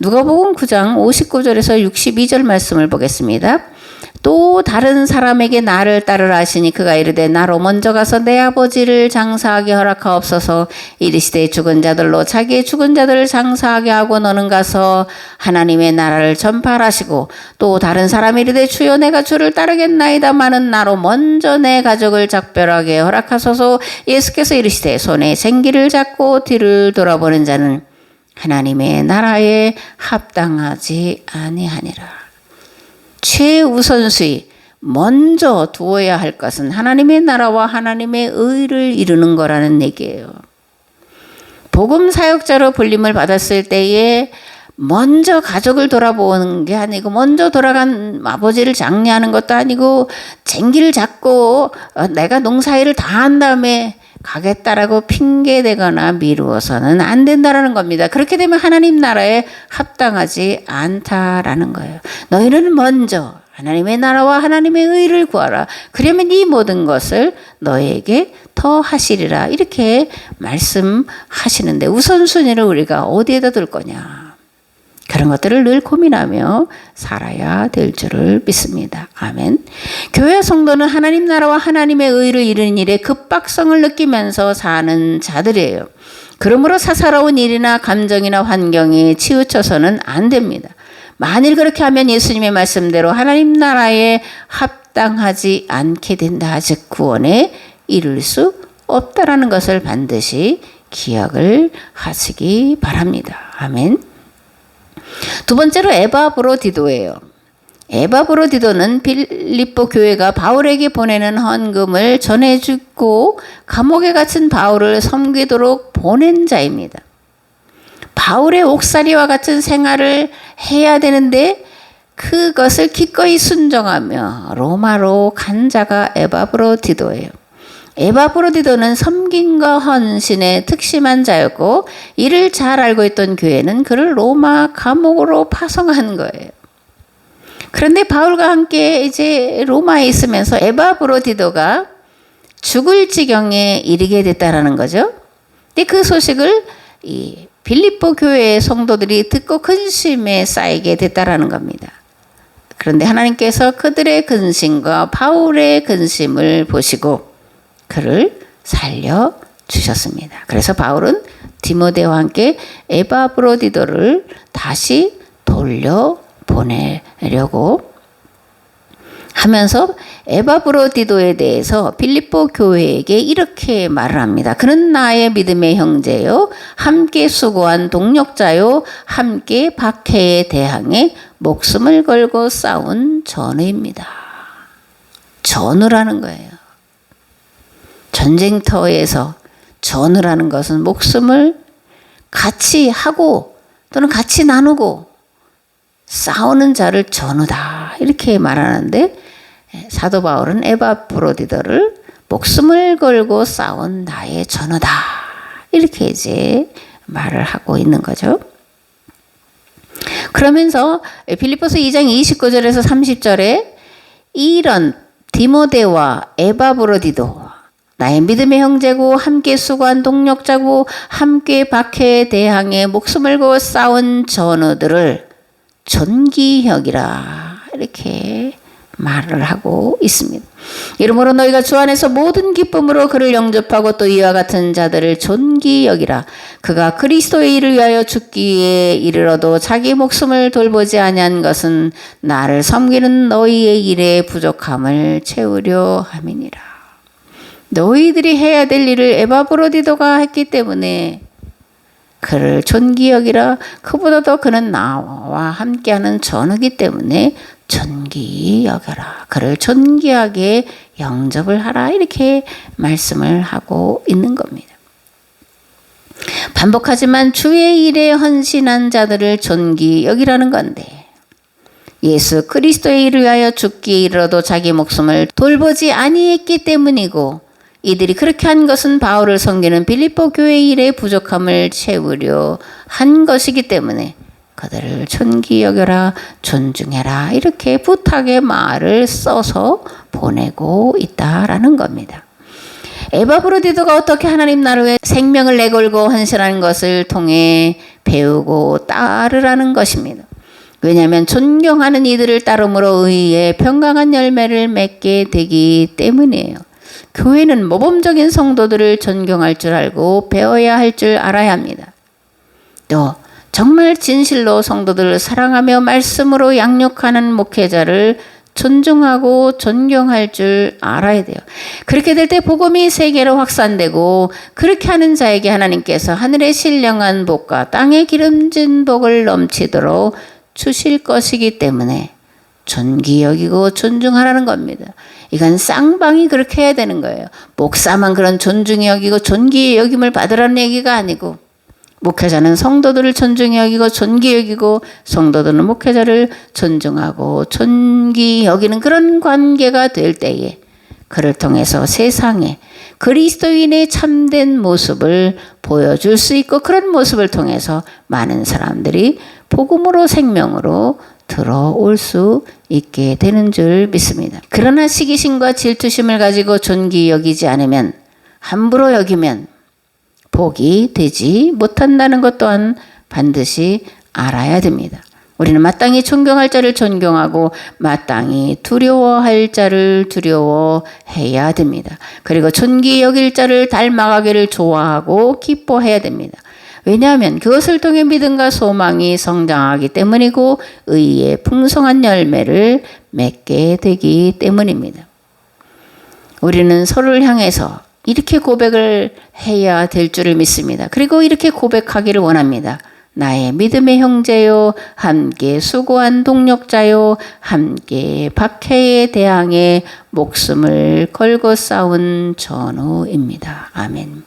누가복음 9장 59절에서 62절 말씀을 보겠습니다. 또 다른 사람에게 나를 따르라 하시니 그가 이르되 나로 먼저 가서 내 아버지를 장사하게 허락하옵소서. 이르시되 죽은 자들로 자기의 죽은 자들을 장사하게 하고 너는 가서 하나님의 나라를 전파하시고 또 다른 사람이 이르되 주여 내가 주를 따르겠나이다마는 나로 먼저 내 가족을 작별하게 허락하소서. 예수께서 이르시되 손에 생기를 잡고 뒤를 돌아보는 자는 하나님의 나라에 합당하지 아니하니라. 최우선수위 먼저 두어야 할 것은 하나님의 나라와 하나님의 의를 이루는 거라는 얘기예요. 복음 사역자로 불림을 받았을 때에 먼저 가족을 돌아보는 게 아니고 먼저 돌아간 아버지를 장례하는 것도 아니고 쟁기를 잡고 어, 내가 농사일을 다 한 다음에 가겠다라고 핑계대거나 미루어서는 안 된다라는 겁니다. 그렇게 되면 하나님 나라에 합당하지 않다라는 거예요. 너희는 먼저 하나님의 나라와 하나님의 의를 구하라. 그러면 이 모든 것을 너에게 더 하시리라. 이렇게 말씀하시는데 우선순위를 우리가 어디에다 둘 거냐. 그런 것들을 늘 고민하며 살아야 될 줄을 믿습니다. 아멘. 교회 성도는 하나님 나라와 하나님의 의를 이루는 일에 급박성을 느끼면서 사는 자들이에요. 그러므로 사사로운 일이나 감정이나 환경에 치우쳐서는 안 됩니다. 만일 그렇게 하면 예수님의 말씀대로 하나님 나라에 합당하지 않게 된다. 즉 구원에 이룰 수 없다라는 것을 반드시 기억을 하시기 바랍니다. 아멘. 두 번째로 에바브로디도예요. 에바브로디도는 빌립보 교회가 바울에게 보내는 헌금을 전해주고 감옥에 갇힌 바울을 섬기도록 보낸 자입니다. 바울의 옥살이와 같은 생활을 해야 되는데 그것을 기꺼이 순종하며 로마로 간 자가 에바브로디도예요. 에바브로디도는 섬김과 헌신에 특심한 자였고 이를 잘 알고 있던 교회는 그를 로마 감옥으로 파송한 거예요. 그런데 바울과 함께 이제 로마에 있으면서 에바브로디도가 죽을 지경에 이르게 됐다라는 거죠. 근데 그 소식을 이 빌립보 교회의 성도들이 듣고 근심에 쌓이게 됐다라는 겁니다. 그런데 하나님께서 그들의 근심과 바울의 근심을 보시고 그를 살려 주셨습니다. 그래서 바울은 디모데와 함께 에바브로디도를 다시 돌려 보내려고 하면서 에바브로디도에 대해서 빌립보 교회에게 이렇게 말을 합니다. 그는 나의 믿음의 형제요, 함께 수고한 동력자요, 함께 박해에 대항해 목숨을 걸고 싸운 전우입니다. 전우라는 거예요. 전쟁터에서 전우라는 것은 목숨을 같이 하고 또는 같이 나누고 싸우는 자를 전우다 이렇게 말하는데 사도 바울은 에바프로디더를 목숨을 걸고 싸운 나의 전우다 이렇게 이제 말을 하고 있는 거죠. 그러면서 빌립보서 2장 29절에서 30절에 이런 디모데와 에바브로디도 나의 믿음의 형제고 함께 수고한 동력자고 함께 박해에 대항해 목숨을 걸고 싸운 전우들을 존귀혁이라 이렇게 말을 하고 있습니다. 이러므로 너희가 주 안에서 모든 기쁨으로 그를 영접하고 또 이와 같은 자들을 존귀 여기라. 그가 그리스도의 일을 위하여 죽기에 이르러도 자기 목숨을 돌보지 아니한 것은 나를 섬기는 너희의 일의 부족함을 채우려 함이니라. 너희들이 해야 될 일을 에바브로디도가 했기 때문에 그를 존귀 여기라 그보다 도 그는 나와 함께하는 전우기 때문에 존귀 여겨라 그를 존귀하게 영접을 하라 이렇게 말씀을 하고 있는 겁니다. 반복하지만 주의 일에 헌신한 자들을 존귀 여기라는 건데 예수 그리스도의 일을 위하여 죽기에 이르러도 자기 목숨을 돌보지 아니했기 때문이고 이들이 그렇게 한 것은 바울을 섬기는 빌립보 교회 일의 부족함을 채우려 한 것이기 때문에 그들을 존귀 여겨라 존중해라 이렇게 부탁의 말을 써서 보내고 있다라는 겁니다. 에바브로디도가 어떻게 하나님 나라에 생명을 내걸고 헌신하는 것을 통해 배우고 따르라는 것입니다. 왜냐하면 존경하는 이들을 따름으로 의의 평강한 열매를 맺게 되기 때문이에요. 교회는 모범적인 성도들을 존경할 줄 알고 배워야 할 줄 알아야 합니다. 또 정말 진실로 성도들을 사랑하며 말씀으로 양육하는 목회자를 존중하고 존경할 줄 알아야 돼요. 그렇게 될 때 복음이 세계로 확산되고 그렇게 하는 자에게 하나님께서 하늘의 신령한 복과 땅의 기름진 복을 넘치도록 주실 것이기 때문에 존귀 여기고 존중하라는 겁니다. 이건 쌍방이 그렇게 해야 되는 거예요. 목사만 그런 존중이 여기고 존귀 여김을 받으라는 얘기가 아니고 목회자는 성도들을 존중히 여기고 존귀 여기고 성도들은 목회자를 존중하고 존귀 여기는 그런 관계가 될 때에 그를 통해서 세상에 그리스도인의 참된 모습을 보여줄 수 있고 그런 모습을 통해서 많은 사람들이 복음으로 생명으로 들어올 수 있게 되는 줄 믿습니다. 그러나 시기심과 질투심을 가지고 존귀 여기지 않으면 함부로 여기면 복이 되지 못한다는 것 또한 반드시 알아야 됩니다. 우리는 마땅히 존경할 자를 존경하고 마땅히 두려워할 자를 두려워해야 됩니다. 그리고 존귀 여길 자를 닮아가기를 좋아하고 기뻐해야 됩니다. 왜냐하면 그것을 통해 믿음과 소망이 성장하기 때문이고 의의 풍성한 열매를 맺게 되기 때문입니다. 우리는 서로를 향해서 이렇게 고백을 해야 될 줄을 믿습니다. 그리고 이렇게 고백하기를 원합니다. 나의 믿음의 형제요, 함께 수고한 동력자요, 함께 박해에 대항해 목숨을 걸고 싸운 전우입니다. 아멘.